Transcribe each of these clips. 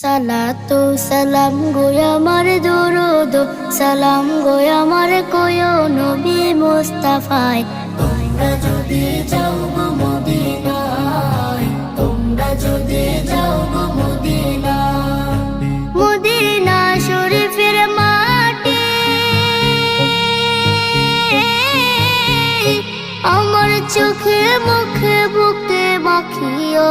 সালাতু সালাম গো আমার দরুদ, সালাম গো আমার কোয় নবী মুস্তাফায়। তোমরা যদি যাও আমার চোখে মুখে বুকে মাখিও।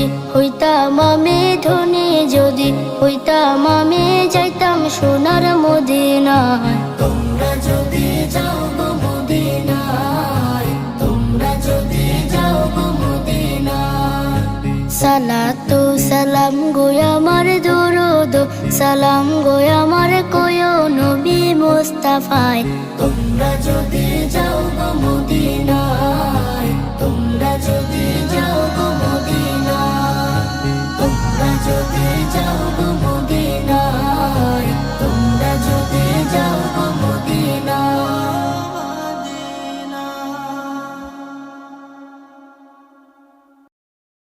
যদি হইতাম আমি ধনী যদি হইতাম আমি যাইতাম সোনার মদিনায় তোমরা যদি যাও গো মদিনায় তোমরা যদি যাও গো মদিনায়। সালাতু সালাম গো আমার দরুদ সালাম গো আমার কোয় নবী মুস্তাফায়। তোমরা যদি যাও গো মদিনায় so